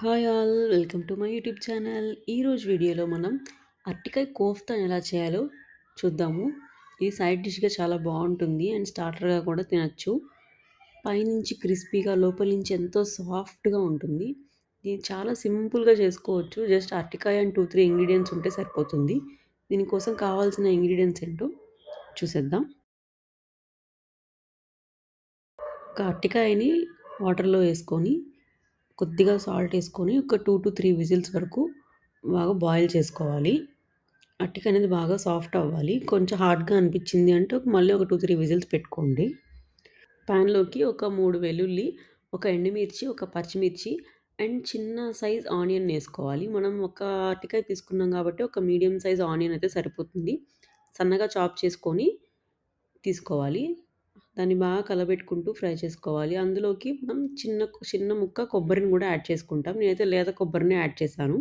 Hi all welcome to my YouTube channel. ఈరోజు వీడియోలో మనం అరటికాయ కోఫ్తా ఎలా చేయాలో చూద్దాము. ఇది సైడ్ డిష్గా చాలా బాగుంటుంది అండ్ స్టార్టర్గా కూడా తినచ్చు. పైనుంచి క్రిస్పీగా లోపల నుంచి ఎంతో సాఫ్ట్గా ఉంటుంది. దీన్ని చాలా సింపుల్గా చేసుకోవచ్చు. జస్ట్ అరటికాయ అండ్ టూ త్రీ ఇంగ్రీడియంట్స్ ఉంటే సరిపోతుంది. దీనికోసం కావాల్సిన ఇంగ్రీడియంట్స్ ఏంటో చూసేద్దాం. ఒక అరటికాయని వాటర్లో వేసుకొని కొద్దిగా సాల్ట్ వేసుకొని ఒక టూ టు త్రీ విజిల్స్ వరకు బాగా బాయిల్ చేసుకోవాలి. అట్టిక అనేది బాగా సాఫ్ట్ అవ్వాలి. కొంచెం హార్డ్గా అనిపించింది అంటే మళ్ళీ ఒక టూ త్రీ విజిల్స్ పెట్టుకోండి. ప్యాన్లోకి ఒక మూడు వెల్లుల్లి ఒక ఎండుమిర్చి ఒక పచ్చిమిర్చి అండ్ చిన్న సైజ్ ఆనియన్ వేసుకోవాలి. మనం ఒక అరటికాయ తీసుకున్నాం కాబట్టి ఒక మీడియం సైజ్ ఆనియన్ అయితే సరిపోతుంది. సన్నగా చాప్ చేసుకొని తీసుకోవాలి. దాన్ని బాగా కలబెట్టుకుంటూ ఫ్రై చేసుకోవాలి. అందులోకి మనం చిన్న చిన్న ముక్క కొబ్బరిని కూడా యాడ్ చేసుకుంటాం. నేనైతే లేత కొబ్బరిని యాడ్ చేశాను.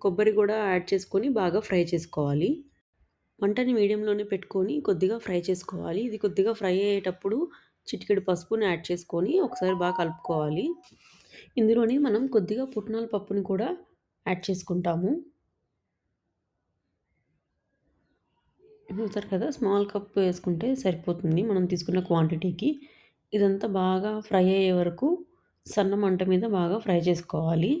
కొబ్బరి కూడా యాడ్ చేసుకొని బాగా ఫ్రై చేసుకోవాలి. వంటని మీడియంలోనే పెట్టుకొని కొద్దిగా ఫ్రై చేసుకోవాలి. ఇది కొద్దిగా ఫ్రై అయ్యేటప్పుడు చిటికెడు పసుపుని యాడ్ చేసుకొని ఒకసారి బాగా కలుపుకోవాలి. ఇందులోనే మనం కొద్దిగా పుట్నాల పప్పుని కూడా యాడ్ చేసుకుంటాము. చూసారు కదా స్మాల్ కప్ వేసుకుంటే సరిపోతుంది. మనం తీసుకున్న క్వాంటిటీకి. ఇదంతా బాగా ఫ్రై అయ్యే వరకు సన్న మంట మీద బాగా ఫ్రై చేసుకోవాలి.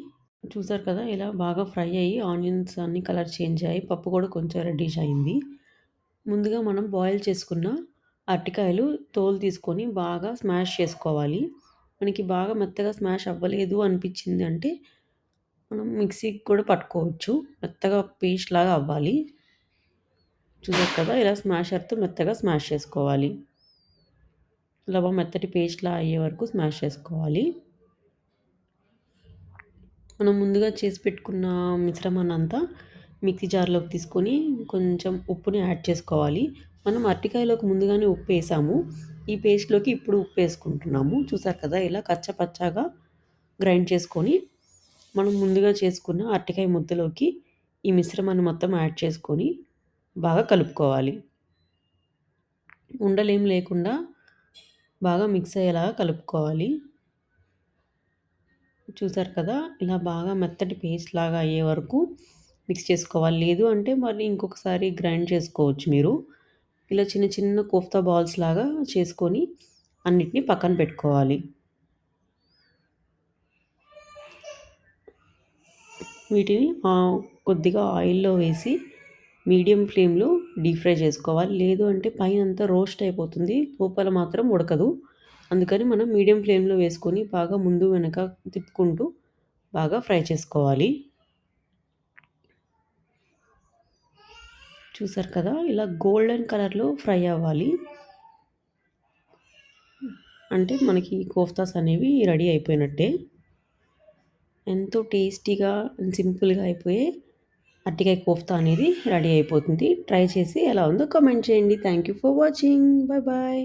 చూసారు కదా ఇలా బాగా ఫ్రై అయ్యి ఆనియన్స్ అన్ని కలర్ చేంజ్ అయ్యి పప్పు కూడా కొంచెం రెడ్డిష్ అయింది. ముందుగా మనం బాయిల్ చేసుకున్న అరటికాయలు తోలు తీసుకొని బాగా స్మాష్ చేసుకోవాలి. మనకి బాగా మెత్తగా స్మాష్ అవ్వలేదు అనిపించింది అంటే మనం మిక్సీకి కూడా పట్టుకోవచ్చు. మెత్తగా పేస్ట్ లాగా అవ్వాలి. చూసారు కదా ఇలా స్మాషర్తో మెత్తగా స్మాష్ చేసుకోవాలి. లవ మెత్తటి పేస్ట్లా అయ్యే వరకు స్మాష్ చేసుకోవాలి. మనం ముందుగా చేసి పెట్టుకున్న మిశ్రమాన్ని అంతా మిక్సీ జార్లోకి తీసుకొని కొంచెం ఉప్పుని యాడ్ చేసుకోవాలి. మనం అరటికాయలోకి ముందుగానే ఉప్పు వేసాము. ఈ పేస్ట్లోకి ఇప్పుడు ఉప్పు వేసుకుంటున్నాము. చూసారు కదా ఇలా కచ్చపచ్చాగా గ్రైండ్ చేసుకొని మనం ముందుగా చేసుకున్న అరటికాయ ముద్దలోకి ఈ మిశ్రమాన్ని మొత్తం యాడ్ చేసుకొని బాగా కలుపుకోవాలి. ఉండలేం లేకుండా బాగా మిక్స్ అయ్యేలాగా కలుపుకోవాలి. చూసారు కదా ఇలా బాగా మెత్తటి పేస్ట్ లాగా అయ్యే వరకు మిక్స్ చేసుకోవాలి. లేదు అంటే మరి ఇంకొకసారి గ్రైండ్ చేసుకోవచ్చు మీరు. ఇలా చిన్న చిన్న కోఫ్తా బాల్స్ లాగా చేసుకొని అన్నిటిని పక్కన పెట్టుకోవాలి. వీటిని కొద్దిగా ఆయిల్లో వేసి మీడియం ఫ్లేమ్లో డీప్ ఫ్రై చేసుకోవాలి. లేదు అంటే పైన అంతా రోస్ట్ అయిపోతుంది. లోపల మాత్రం ఉడకదు. అందుకని మనం మీడియం ఫ్లేమ్లో వేసుకొని బాగా ముందు వెనక తిప్పుకుంటూ బాగా ఫ్రై చేసుకోవాలి. చూసారు కదా? ఇలా గోల్డెన్ కలర్లో ఫ్రై అవ్వాలి. అంటే మనకి కోఫ్తాస్ అనేవి రెడీ అయిపోయినట్టే. ఎంతో టేస్టీగా సింపుల్గా అయిపోయే అట్టికాయ కోఫ్తా అనేది రెడీ అయిపోతుంది. ట్రై చేసి ఎలా ఉందో కామెంట్ చేయండి. Thank you for watching bye bye